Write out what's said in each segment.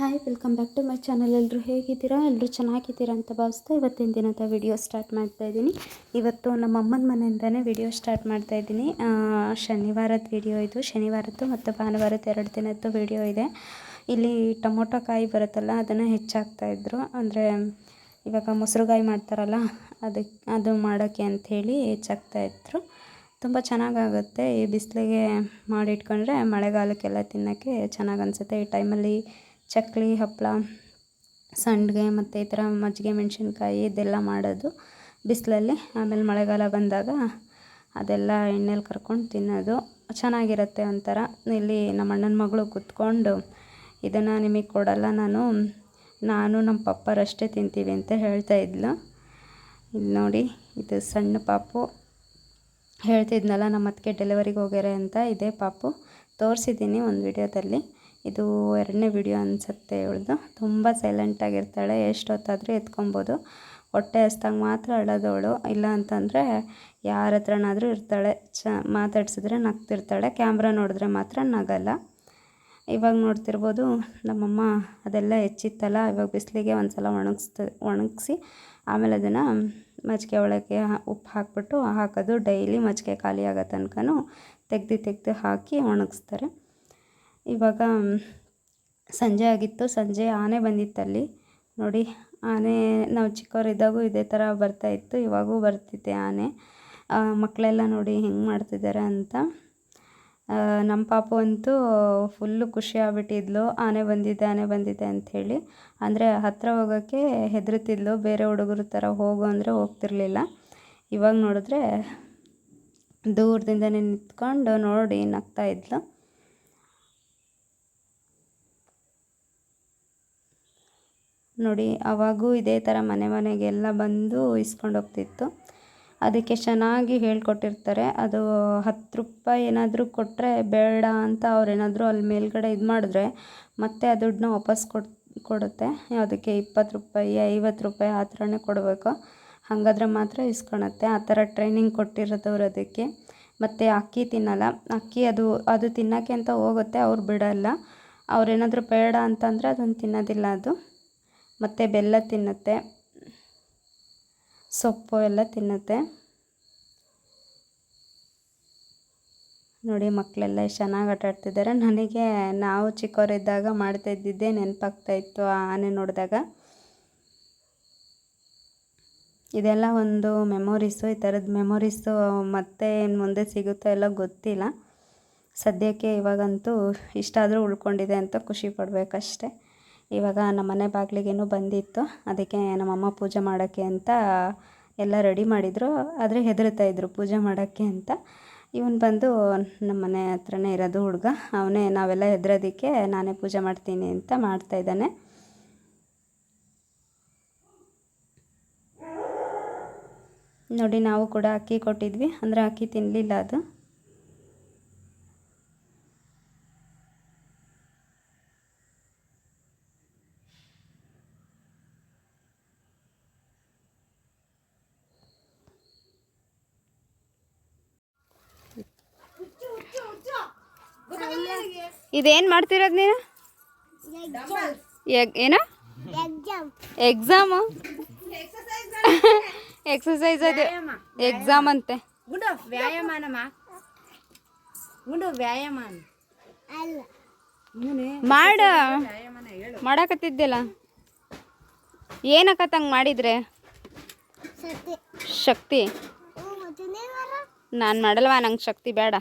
Hi, welcome back to my channel. ಎಲ್ಲರೂ ಹೇಗಿದ್ದೀರಾ? ಎಲ್ಲರೂ ಚೆನ್ನಾಗಿದ್ದೀರಾ ಅಂತ ಭಾವಿಸ್ತಾ ಇವತ್ತಿನ ದಿನದ ವಿಡಿಯೋ ಸ್ಟಾರ್ಟ್ ಮಾಡ್ತಾ ಇದ್ದೀನಿ. ಇವತ್ತು ನಮ್ಮ ಅಮ್ಮನ ಮನೆಯಿಂದನೇ ವಿಡಿಯೋ ಸ್ಟಾರ್ಟ್ ಮಾಡ್ತಾ ಇದ್ದೀನಿ. ಶನಿವಾರದ ವಿಡಿಯೋ ಇದು. ಶನಿವಾರದ್ದು ಮತ್ತು ಭಾನುವಾರದ ಎರಡು ದಿನದ್ದು ವಿಡಿಯೋ ಇದೆ. ಇಲ್ಲಿ ಟೊಮೊಟೊ ಕಾಯಿ ಬರುತ್ತಲ್ಲ, ಅದನ್ನು ಹೆಚ್ಚಾಗ್ತಾ ಇದ್ರು. ಅಂದರೆ ಇವಾಗ ಮೊಸರುಗಾಯಿ ಮಾಡ್ತಾರಲ್ಲ ಅದಕ್ಕೆ ಅದು ಮಾಡೋಕ್ಕೆ ಅಂಥೇಳಿ ಹೆಚ್ಚಾಗ್ತಾ ಇದ್ರು. ತುಂಬ ಚೆನ್ನಾಗಾಗುತ್ತೆ. ಈ ಬಿಸಿಲಿಗೆ ಮಾಡಿಟ್ಕೊಂಡ್ರೆ ಮಳೆಗಾಲಕ್ಕೆಲ್ಲ ತಿನ್ನೋಕ್ಕೆ ಚೆನ್ನಾಗಿ ಅನಿಸುತ್ತೆ. ಈ ಟೈಮಲ್ಲಿ ಚಕ್ಲಿ ಹಪ್ಪಳ ಸಂಡಿಗೆ ಮತ್ತು ಈ ಥರ ಮಜ್ಜಿಗೆ, ಮೆಣಸಿನ್ಕಾಯಿ ಇದೆಲ್ಲ ಮಾಡೋದು ಬಿಸಿಲಲ್ಲಿ. ಆಮೇಲೆ ಮಳೆಗಾಲ ಬಂದಾಗ ಅದೆಲ್ಲ ಎಣ್ಣೆಲಿ ಕರ್ಕೊಂಡು ತಿನ್ನೋದು. ಚೆನ್ನಾಗಿರುತ್ತೆ ಒಂಥರ. ಇಲ್ಲಿ ನಮ್ಮ ಅಣ್ಣನ ಮಗಳು ಕೂತ್ಕೊಂಡು ಇದನ್ನು ನಿಮಗೆ ಕೊಡಲ್ಲ, ನಾನು ನಾನು ನಮ್ಮ ಪಪ್ಪರಷ್ಟೇ ತಿಂತೀವಿ ಅಂತ ಹೇಳ್ತಾ ಇದ್ಲು. ಇಲ್ಲಿ ನೋಡಿ, ಇದು ಸಣ್ಣ ಪಾಪು. ಹೇಳ್ತಿದ್ನಲ್ಲ ನಮ್ಮ ಅತ್ತಿಗೆ ಡೆಲಿವರಿಗೆ ಹೋಗ್ಯಾರೆ ಅಂತ, ಇದೇ ಪಾಪು. ತೋರಿಸಿದ್ದೀನಿ ಒಂದು ವಿಡಿಯೋದಲ್ಲಿ. ಇದು ಎರಡನೇ ವಿಡಿಯೋ ಅನಿಸುತ್ತೆ ಇವಳ್ದು. ತುಂಬ ಸೈಲೆಂಟಾಗಿರ್ತಾಳೆ ಎಷ್ಟೊತ್ತಾದರೂ ಎತ್ಕೊಬೋದು. ಹೊಟ್ಟೆ ಹಸ್ದಾಗ ಮಾತ್ರ ಅಳೋದವಳು. ಇಲ್ಲ ಅಂತಂದರೆ ಯಾರ ಹತ್ರನಾದರೂ ಇರ್ತಾಳೆ. ಚ, ಮಾತಾಡ್ಸಿದ್ರೆ ನಗ್ತಿರ್ತಾಳೆ. ಕ್ಯಾಮ್ರಾ ನೋಡಿದ್ರೆ ಮಾತ್ರ ನಗಲ್ಲ. ಇವಾಗ ನೋಡ್ತಿರ್ಬೋದು, ನಮ್ಮಮ್ಮ ಅದೆಲ್ಲ ಹೆಚ್ಚಿತ್ತಲ್ಲ. ಇವಾಗ ಬಿಸಿಲಿಗೆ ಒಂದು ಸಲ ಒಣಗಿಸ್ತ, ಒಣಗಿಸಿ ಆಮೇಲೆ ಅದನ್ನು ಮಜ್ಜಿಗೆ ಒಳಗೆ ಉಪ್ಪು ಹಾಕ್ಬಿಟ್ಟು ಹಾಕೋದು. ಡೈಲಿ ಮಜ್ಜಿಗೆ ಖಾಲಿ ಆಗೋ ತನಕನೂ ತೆಗ್ದು ತೆಗ್ದು ಹಾಕಿ ಒಣಗಿಸ್ತಾರೆ. ಇವಾಗ ಸಂಜೆ ಆಗಿತ್ತು. ಸಂಜೆ ಆನೆ ಬಂದಿತ್ತಲ್ಲಿ. ನೋಡಿ, ಆನೆ ನಾವು ಚಿಕ್ಕವರಿದ್ದಾಗೂ ಇದೇ ಥರ ಬರ್ತಾಯಿತ್ತು ಇವಾಗೂ ಬರ್ತಿದೆ ಆನೆ. ಮಕ್ಕಳೆಲ್ಲ ನೋಡಿ ಹೆಂಗೆ ಮಾಡ್ತಿದ್ದಾರೆ ಅಂತ. ನಮ್ಮ ಪಾಪು ಅಂತೂ ಫುಲ್ಲು ಖುಷಿ ಆಗ್ಬಿಟ್ಟಿದ್ಲು. ಆನೆ ಬಂದಿದೆ ಆನೆ ಬಂದಿದೆ ಅಂಥೇಳಿ ಅಂದರೆ ಹತ್ತಿರ ಹೋಗೋಕ್ಕೆ ಹೆದರುತ್ತಿದ್ಲು ಬೇರೆ ಹುಡುಗರ ಥರ ಹೋಗು ಅಂದರೆ ಹೋಗ್ತಿರ್ಲಿಲ್ಲ. ಇವಾಗ ನೋಡಿದ್ರೆ ದೂರದಿಂದನೇ ನಿಂತ್ಕೊಂಡು ನೋಡಿ ನಗ್ತಾ ಇದ್ಲು. ನೋಡಿ, ಅವಾಗೂ ಇದೇ ಥರ ಮನೆ ಮನೆಗೆಲ್ಲ ಬಂದು ಇಸ್ಕೊಂಡು ಹೋಗ್ತಿತ್ತು. ಅದಕ್ಕೆ ಚೆನ್ನಾಗಿ ಹೇಳ್ಕೊಟ್ಟಿರ್ತಾರೆ. ಅದು ಹತ್ತು ರೂಪಾಯಿ ಏನಾದರೂ ಕೊಟ್ಟರೆ ಬೇಡ ಅಂತ ಅವ್ರೇನಾದರೂ ಅಲ್ಲಿ ಮೇಲ್ಗಡೆ ಇದು ಮಾಡಿದ್ರೆ ಮತ್ತೆ ಆ ದುಡ್ಡನ್ನ ವಾಪಸ್ ಕೊಡ್, ಕೊಡುತ್ತೆ. ಅದಕ್ಕೆ ಇಪ್ಪತ್ತು ರೂಪಾಯಿ, ಐವತ್ತು ರೂಪಾಯಿ ಆ ಥರನೇ ಕೊಡಬೇಕು. ಹಾಗಾದ್ರೆ ಮಾತ್ರ ಇಸ್ಕೊಳತ್ತೆ. ಆ ಥರ ಟ್ರೈನಿಂಗ್ ಕೊಟ್ಟಿರೋದವ್ರು ಅದಕ್ಕೆ. ಮತ್ತು ಅಕ್ಕಿ ತಿನ್ನಲ್ಲ. ಅಕ್ಕಿ ಅದು ಅದು ತಿನ್ನೋಕ್ಕೆ ಅಂತ ಹೋಗುತ್ತೆ. ಅವ್ರು ಬಿಡಲ್ಲ. ಅವ್ರೇನಾದರೂ ಬೇಡ ಅಂತಂದರೆ ಅದನ್ನು ತಿನ್ನೋದಿಲ್ಲ ಅದು. ಮತ್ತು ಬೆಲ್ಲ ತಿನ್ನುತ್ತೆ. ಸೊಪ್ಪು ಎಲ್ಲ ತಿನ್ನುತ್ತೆ. ನೋಡಿ ಮಕ್ಕಳೆಲ್ಲ ಚೆನ್ನಾಗಿ ಆಟ ಆಡ್ತಿದ್ದಾರೆ. ನನಗೆ ನಾವು ಚಿಕ್ಕವರಿದ್ದಾಗ ಮಾಡ್ತಾ ಇದ್ದಿದ್ದೆ ನೆನಪಾಗ್ತಾ ಇತ್ತು ಆ ಆನೆ ನೋಡಿದಾಗ. ಇದೆಲ್ಲ ಒಂದು ಮೆಮೊರೀಸು, ಈ ಥರದ ಮೆಮೊರೀಸು ಮತ್ತೆ ಏನು ಮುಂದೆ ಸಿಗುತ್ತೋ ಎಲ್ಲ ಗೊತ್ತಿಲ್ಲ. ಸದ್ಯಕ್ಕೆ ಇವಾಗಂತೂ ಇಷ್ಟಾದರೂ ಉಳ್ಕೊಂಡಿದೆ ಅಂತ ಖುಷಿ ಪಡಬೇಕಷ್ಟೆ. ಇವಾಗ ನಮ್ಮ ಮನೆ ಬಾಗಿಲಿಗೇನು ಬಂದಿತ್ತು, ಅದಕ್ಕೆ ನಮ್ಮಮ್ಮ ಪೂಜೆ ಮಾಡೋಕ್ಕೆ ಅಂತ ಎಲ್ಲ ರೆಡಿ ಮಾಡಿದರು. ಆದರೆ ಹೆದರ್ತಾ ಇದ್ದರು ಪೂಜೆ ಮಾಡೋಕ್ಕೆ ಅಂತ. ಇವನು ಬಂದು ನಮ್ಮ ಮನೆ ಹತ್ರನೇ ಇರೋದು ಹುಡುಗ, ಅವನೇ ನಾವೆಲ್ಲ ಹೆದರೋದಕ್ಕೆ ನಾನೇ ಪೂಜೆ ಮಾಡ್ತೀನಿ ಅಂತ ಮಾಡ್ತಾ ಇದ್ದಾನೆ. ನೋಡಿ, ನಾವು ಕೂಡ ಅಕ್ಕಿ ಕೊಟ್ಟಿದ್ವಿ, ಅಂದರೆ ಅಕ್ಕಿ ತಿನ್ನಲಿಲ್ಲ ಅದು. ಇದೇನು ಮಾಡ್ತಿರೋದು ನೀನು? ಏನ? ಎಕ್ಸಾಮು? ಎಕ್ಸಸೈಸ್ ಅದು. ಎಕ್ಸಾಮ್ ಅಂತೆ. ಗುಂಡು ವ್ಯಾಯಾಮನಮ್ಮ. ಗುಂಡು ವ್ಯಾಯಾಮ ಮಾಡ. ಮಾಡಕತ್ತಿದ್ದಿಲ್ಲ. ಏನಕ್ಕತ್ತಂಗೆ ಮಾಡಿದ್ರೆ? ಶಕ್ತಿ. ನಾನು ಮಾಡಲ್ವಾ? ನಂಗೆ ಶಕ್ತಿ ಬೇಡ.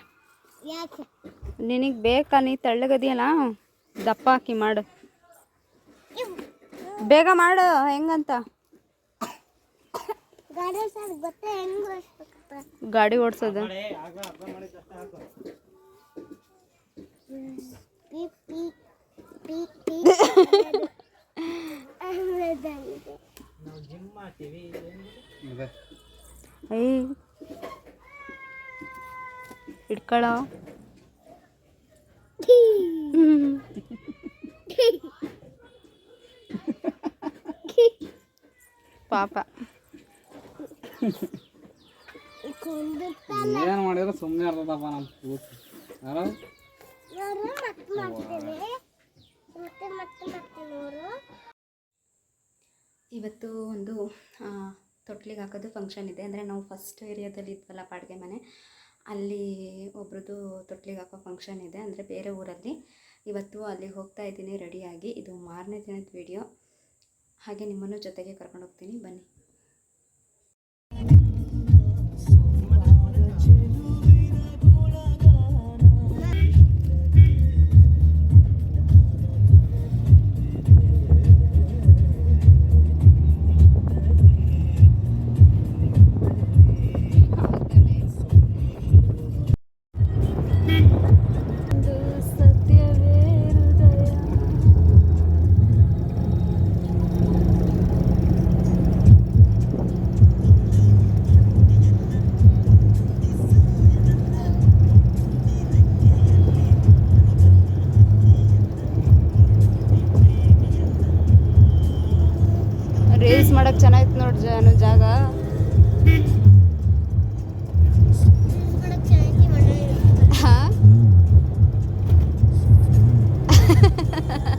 ನಿನಗೆ ಬೇಕಾ ನೀ ತೆಳ್ಳಗದಿಯಲ್ಲ? ದಪ್ಪ ಹಾಕಿ ಮಾಡು. ಬೇಗ ಮಾಡು ಹೆಂಗಂತ? ಗಾಡಿ ಓಡಿಸೋದು ಏಯ್. ಹಿಡ್ಕೊಳ ಪಾಪ. ಏನು ಮಾಡಿದ್ರೆ? ಸುಮ್ಮನೆ ಇರ್ತದಪ್ಪ ನಮ್ಮ ಕೂತು. ಯಾರೋ? ಇವತ್ತು ಒಂದು ತೊಟ್ಲಿಗೆ ಹಾಕೋದು ಫಂಕ್ಷನ್ ಇದೆ. ಅಂದರೆ ನಾವು ಫಸ್ಟ್ ಏರಿಯಾದಲ್ಲಿ ಇದ್ವಲ್ಲ ಬಾಡಿಗೆ ಮನೆ. ಅಲ್ಲಿ ಒಬ್ರದ್ದು ತೊಟ್ಲಿಗೆ ಹಾಕೋ ಫಂಕ್ಷನ್ ಇದೆ. ಅಂದರೆ ಬೇರೆ ಊರಲ್ಲಿ. ಇವತ್ತು ಅಲ್ಲಿಗೆ ಹೋಗ್ತಾ ಇದ್ದೀನಿ ರೆಡಿಯಾಗಿ. ಇದು ಮಾರನೇ ದಿನದ ವಿಡಿಯೋ ಹಾಗೆ ನಿಮ್ಮನ್ನು ಜೊತೆಗೆ ಕರ್ಕೊಂಡು ಹೋಗ್ತೀನಿ. ಬನ್ನಿ. ರೀಲ್ಸ್ ಮಾಡಕ್ ಚೆನ್ನಾಗಿತ್ತು ನೋಡಿ ಜಾನು ಜಾಗ. ಹಾ?